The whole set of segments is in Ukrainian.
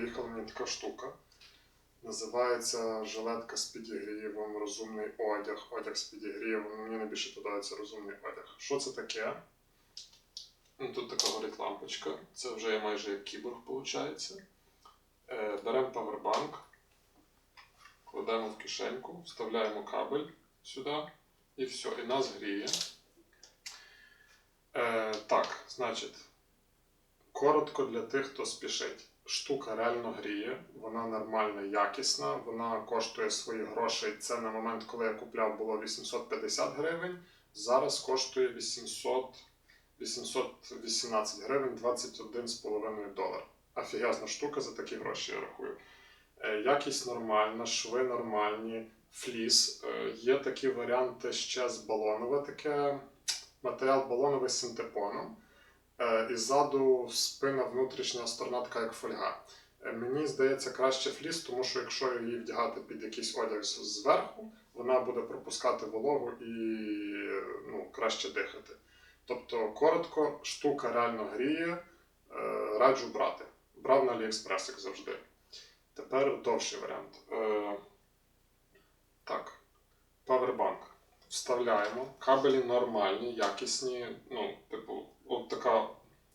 приїхала мені така штука. Називається жилетка з підігрівом, розумний одяг, одяг з підігрівом. Мені найбільше подобається розумний одяг. Що це таке? Ну, Тут така горить лампочка. Це вже є майже як кіборг, виходить. Е, беремо павербанк, кладемо в кишеньку, вставляємо кабель сюди і все, і нас гріє. Е, так, значить, коротко для тих, хто спішить. Штука реально гріє, вона нормальна, якісна, вона коштує свої гроші. Це на момент, коли я купляв, було 850 гривень. Зараз коштує 800, 818 гривень 21,5 долар. Офігезна штука за такі гроші, я рахую. Е, Якість нормальна, шви нормальні, фліс. Е, Є такі варіанти ще з балонове, таке матеріал балоновий з синтепоном. Е, І ззаду спина внутрішня сторона така як фольга. Е, Мені здається краще фліс, тому що якщо її вдягати під якийсь одяг зверху, вона буде пропускати вологу і ну, краще дихати. Тобто, коротко, штука реально гріє, е, раджу брати. Брав на AliExpress, як завжди. Тепер довший варіант. Так, Powerbank. Вставляємо. Кабелі нормальні, якісні. Ну, типу, от така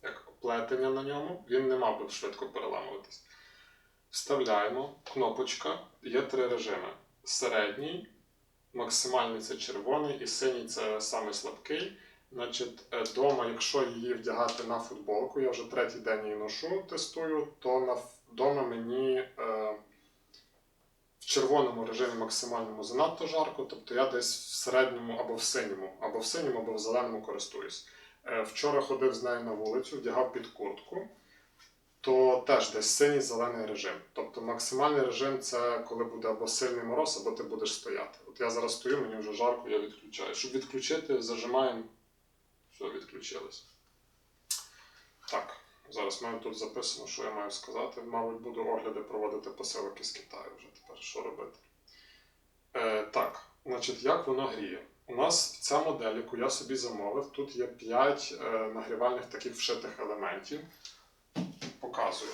як плетення на ньому. Він не мав би швидко переламуватись. Вставляємо. Кнопочка. Є три режими: середній, максимальний це червоний, і синій це самий слабкий. Значить, е, дома, якщо її вдягати на футболку, я вже третій день її ношу, тестую, то на ф- дома мені е, в червоному режимі максимальному занадто жарко, тобто я десь в середньому або в синьому, або в синьому, або в зеленому користуюсь. Е, вчора ходив з нею на вулицю, вдягав під куртку, то теж десь синій зелений режим. Тобто максимальний режим це коли буде або сильний мороз, або ти будеш стояти. От я зараз стою, мені вже жарко, я відключаю. Щоб відключити, зажимаємо. Все, відключилось. Так, зараз мене тут записано, що я маю сказати. Мабуть, буду огляди проводити посилок із Китаю вже тепер. Що робити? Е, так, значить, як воно гріє? У нас ця модель, яку я собі замовив, тут є 5 е, нагрівальних таких вшитих елементів. Показую.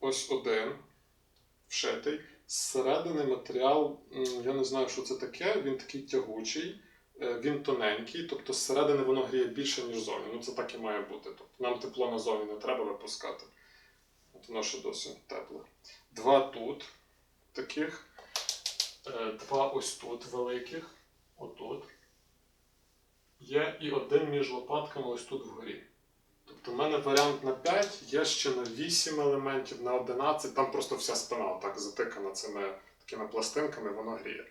Ось один вшитий. Зсередини матеріал, я не знаю, що це таке, він такий тягучий. Е, Він тоненький, тобто зсередини воно гріє більше, ніж зовні. Ну це так і має бути. Тобто нам тепло назовні не треба випускати. От воно ще досі тепле. Два тут таких, е, два ось тут великих, отут. Є і один між лопатками ось тут вгорі. Тобто в мене варіант на 5, є ще на 8 елементів, на 11, там просто вся спина так затикана цими такими пластинками, воно гріє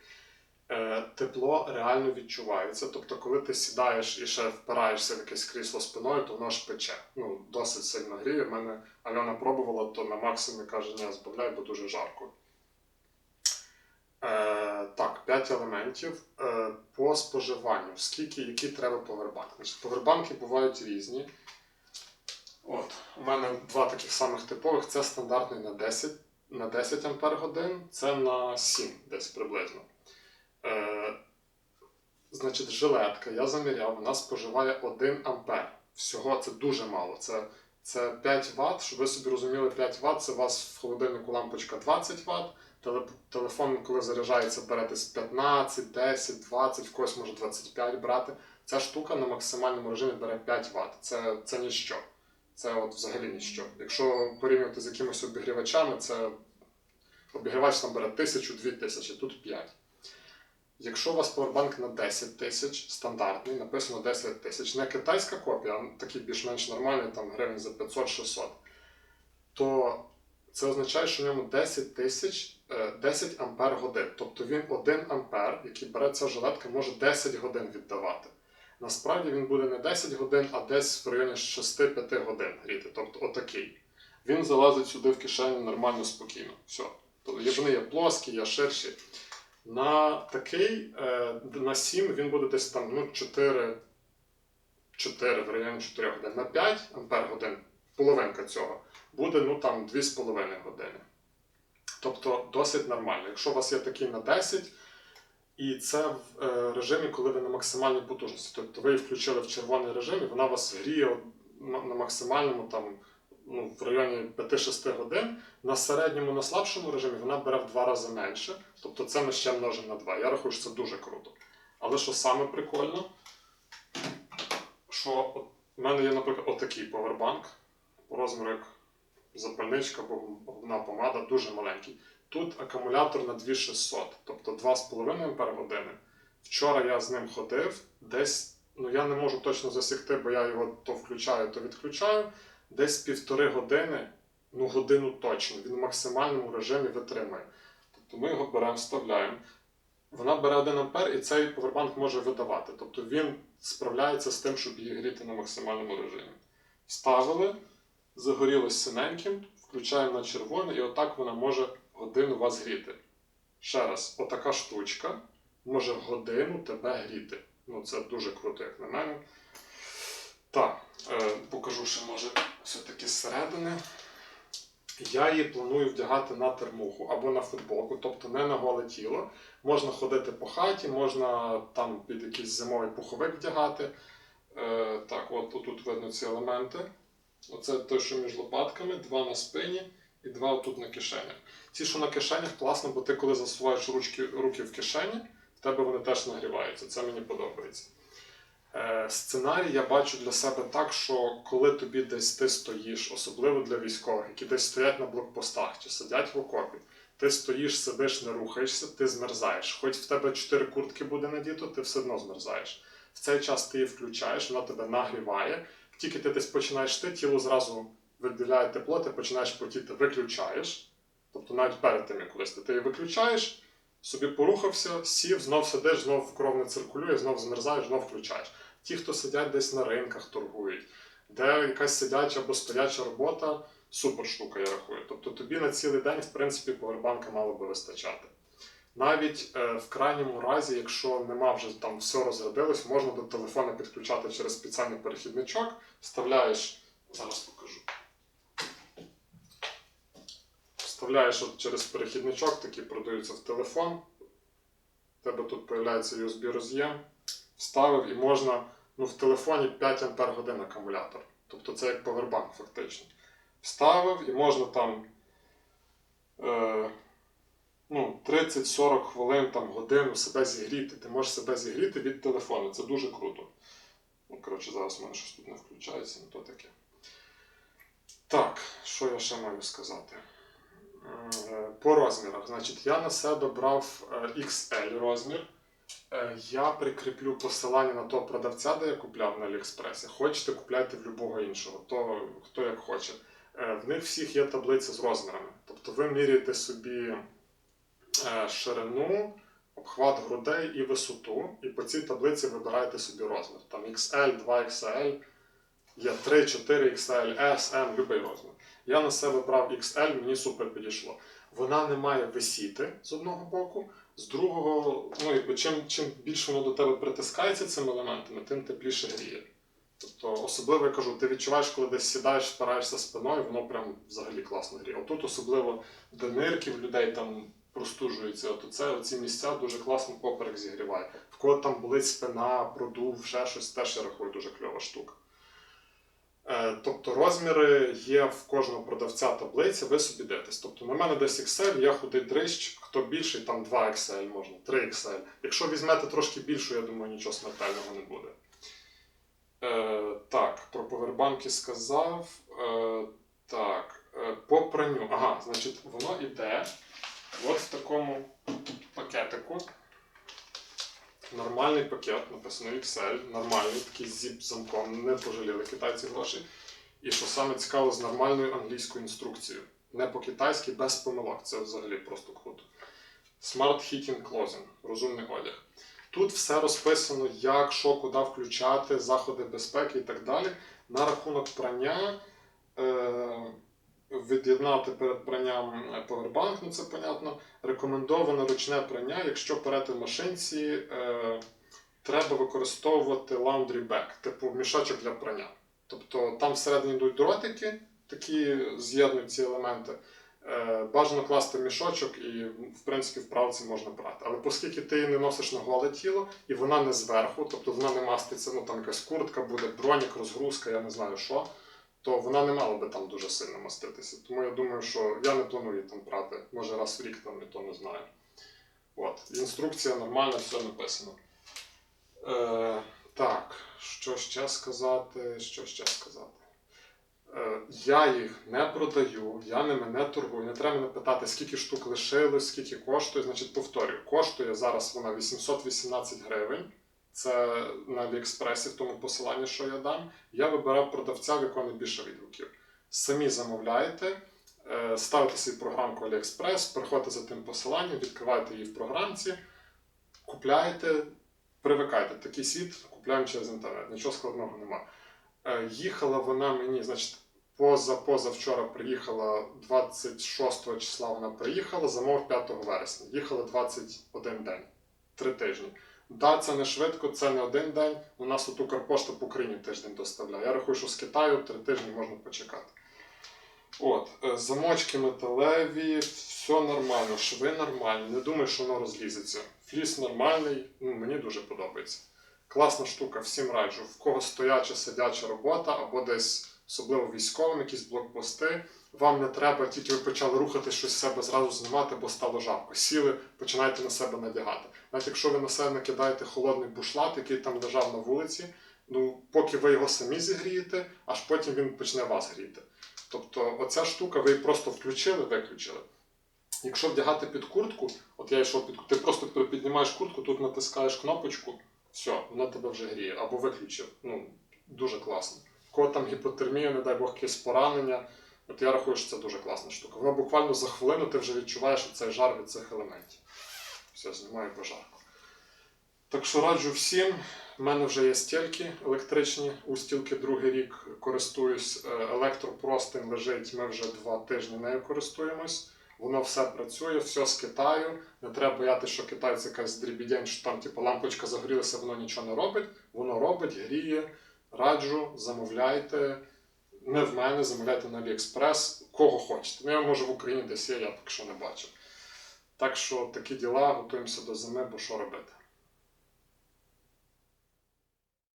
е, тепло реально відчувається. Тобто, коли ти сідаєш і ще впираєшся в якесь крісло спиною, то воно ж пече. Ну, досить сильно гріє. В мене Альона пробувала, то на максимумі каже, не збавляй, бо дуже жарко. Е, так, 5 елементів. Е, по споживанню. Скільки, які треба повербанки? Значить, повербанки бувають різні. От, у мене два таких самих типових. Це стандартний на 10, на 10 Ампер годин, це на 7 десь приблизно. Е, значить, жилетка, я заміряв, вона споживає 1 ампер. Всього це дуже мало. Це, це 5 Вт. Щоб ви собі розуміли, 5 Вт це у вас в холодильнику лампочка 20 Вт. Теле- Телефон, коли заряджається, бере десь 15, 10, 20, в когось може 25 брати. Ця штука на максимальному режимі бере 5 Вт. Це, це ніщо. Це от взагалі ніщо. Якщо порівнювати з якимись обігрівачами, це обігрівач там бере 1000-2000, тут 5. Якщо у вас повербанк на 10 тисяч, стандартний, написано 10 тисяч, не китайська копія, а такий більш-менш нормальний, там гривень за 500-600, то це означає, що в ньому 10 тисяч, е, 10 ампер годин. Тобто він 1 ампер, який бере ця жилетка, може 10 годин віддавати. Насправді він буде не 10 годин, а десь в районі 6-5 годин гріти. Тобто отакий. Він залазить сюди в кишеню нормально, спокійно. Все. Тобто вони є плоскі, є ширші. На такий, е, на 7 він буде десь там ну, 4, 4 в районі 4 годин. На 5 ампер годин, половинка цього, буде ну там 2,5 години. Тобто досить нормально. Якщо у вас є такий на 10, і це в е, режимі, коли ви на максимальній потужності. Тобто ви її включили в червоний режим, і вона вас гріє на максимальному там ну, в районі 5-6 годин. На середньому, на слабшому режимі вона бере в два рази менше. Тобто це ми ще множимо на 2. Я рахую, що це дуже круто. Але що саме прикольно, що в мене є, наприклад, отакий повербанк по розміру як запальничка або губна помада, дуже маленький. Тут акумулятор на 2600, тобто 2,5 Ах. Вчора я з ним ходив, десь, ну я не можу точно засікти, бо я його то включаю, то відключаю. Десь півтори години, ну годину точно, він в максимальному режимі витримує. Тобто ми його беремо, вставляємо. Вона бере 1 ампер і цей повербанк може видавати. Тобто він справляється з тим, щоб її гріти на максимальному режимі. Вставили, загорілось синеньким, включаємо на червоне, і отак вона може годину вас гріти. Ще раз, отака штучка може годину тебе гріти. Ну, це дуже круто, як на мене. Так, е, покажу ще, може, все-таки зсередини. Я її планую вдягати на термуху або на футболку, тобто не на голе тіло. Можна ходити по хаті, можна там під якийсь зимовий пуховик вдягати. Е, так, от тут видно ці елементи. Оце те, що між лопатками, два на спині і два тут на кишенях. Ці, що на кишенях, класно, бо ти коли засуваєш ручки, руки в кишені, в тебе вони теж нагріваються. Це мені подобається. Е, сценарій я бачу для себе так, що коли тобі десь ти стоїш, особливо для військових, які десь стоять на блокпостах чи сидять в окопі, ти стоїш, сидиш, не рухаєшся, ти змерзаєш. Хоч в тебе чотири куртки буде надіто, ти все одно змерзаєш. В цей час ти її включаєш, вона тебе нагріває. Тільки ти десь починаєш ти, тіло зразу виділяє тепло, ти починаєш потіти, виключаєш. Тобто навіть перед тим, як колись ти, її виключаєш, собі порухався, сів, знов сидиш, знов кров не циркулює, знов змерзаєш, знов включаєш. Ті, хто сидять десь на ринках, торгують, де якась сидяча або стояча робота, супер штука, я рахую. Тобто тобі на цілий день, в принципі, повербанка мало би вистачати. Навіть е, в крайньому разі, якщо нема вже там все розрядилось, можна до телефона підключати через спеціальний перехідничок, вставляєш, зараз покажу. Вставляєш от через перехідничок, такі продаються в телефон. У тебе тут з'являється USB роз'єм, вставив і можна ну, в телефоні 5 Ампер годин акумулятор. Тобто це як повербанк фактично. Вставив і можна там е, ну, 30-40 хвилин, там, годину себе зігріти. Ти можеш себе зігріти від телефону. Це дуже круто. Ну, коротше, зараз у мене щось тут не включається, ну то таке. Так, що я ще маю сказати? Е, По розмірах. Значить, я на себе брав е, XL розмір. Е, Я прикріплю посилання на того продавця, де я купляв на Аліекспресі. Хочете, купляйте в будь-якого іншого, то хто як хоче. Е, В них всіх є таблиця з розмірами. Тобто ви міряєте собі е, ширину, обхват грудей і висоту, і по цій таблиці вибираєте собі розмір. Там XL, 2XL, є 3, 4 XL, S, M, будь-який розмір. Я на себе брав XL, мені супер підійшло. Вона не має висіти з одного боку, з другого, ну якби чим, чим більше воно до тебе притискається цими елементами, тим тепліше гріє. Тобто, особливо я кажу, ти відчуваєш, коли десь сідаєш, спираєшся спиною, воно прям взагалі класно гріє. Отут особливо до нирків людей там простужується. От це, оці місця дуже класно поперек зігріває. В кого там болить спина, продув, ще щось, теж я рахую дуже кльова штука. Е, Тобто розміри є в кожного продавця таблиці, ви собі дивитесь. Тобто на мене десь XL, я худий дрищ, хто більший, там 2 XL можна, 3 XL. Якщо візьмете трошки більшу, я думаю, нічого смертельного не буде. Е, так, про повербанки сказав. Е, так, е, по пранню. Ага, значить, воно йде от в такому пакетику. Нормальний пакет, написано XL, нормальний, такий зіп замком, не пожаліли китайці гроші. І що саме цікаво, з нормальною англійською інструкцією. Не по-китайськи, без помилок. Це взагалі просто круто. Smart Heating Clothing, розумний одяг. Тут все розписано, як, що, куди включати, заходи безпеки і так далі. На рахунок прання. Е- Від'єднати перед пранням повербанк, ну це понятно. Рекомендоване ручне прання, якщо перете в машинці, е, треба використовувати laundry bag, типу мішочок для прання. Тобто там всередині йдуть дротики, такі з'єднують ці елементи. Е, бажано класти мішочок і, в принципі, в правці можна брати. Але оскільки ти її не носиш на голе тіло, і вона не зверху, тобто вона не маститься, ну там якась куртка буде, бронік, розгрузка, я не знаю що то вона не мала би там дуже сильно маститися. Тому я думаю, що я не планую там брати. Може раз в рік там і то не знаю. От. Інструкція нормальна, все написано. Е, так, що ще сказати? Що ще сказати? Е, я їх не продаю, я ними не торгую. Не треба мене питати, скільки штук лишилось, скільки коштує. Значить, повторюю, коштує зараз вона 818 гривень. Це на Аліекспресі в тому посиланні, що я дам. Я вибирав продавця, в якого найбільше відгуків. Самі замовляєте, е, ставите свою програмку AliExpress, переходите за тим посиланням, відкриваєте її в програмці, купляєте, привикайте. Такий світ купляємо через інтернет. Нічого складного нема. Е, Їхала вона мені, значить, поза позавчора приїхала 26 числа. Вона приїхала, замов 5 вересня. Їхала 21 день, 3 тижні. Да, це не швидко, це не один день. У нас от Укрпошта по Україні тиждень доставляє. Я рахую, що з Китаю 3 тижні можна почекати. От, е, замочки металеві, все нормально, шви нормальні. Не думаю, що воно розлізеться. Фліс нормальний, ну, мені дуже подобається. Класна штука, всім раджу. В кого стояча, сидяча робота, або десь, особливо військовим, якісь блокпости. Вам не треба, тільки ви почали рухати щось з себе зразу знімати, бо стало жарко. Сіли, починаєте на себе надягати. Навіть якщо ви на себе накидаєте холодний бушлат, який там лежав на вулиці, ну поки ви його самі зігрієте, аж потім він почне вас гріти. Тобто, оця штука, ви її просто включили, виключили. Якщо вдягати під куртку, от я йшов під ти просто піднімаєш куртку, тут натискаєш кнопочку, все, вона тебе вже гріє, або виключив. Ну, дуже класно. В кого там гіпотермія, не дай Бог, якесь поранення. От я рахую, що це дуже класна штука. Вона буквально за хвилину ти вже відчуваєш цей жар від цих елементів. Все, знімаю пожарку. Так що раджу всім. У мене вже є стільки електричні, у стілки другий рік користуюсь. Е, Електропростин лежить, ми вже два тижні нею користуємось. Воно все працює, все з Китаю. Не треба боятися, що Китай це якась дрібідень, що там типу, лампочка загорілася, воно нічого не робить. Воно робить, гріє. Раджу, замовляйте. Не в мене, замовляйте на AliExpress, кого хочете. Ну, я може в Україні десь є, я поки що не бачив. Так що такі діла, готуємося до зими, бо що робити.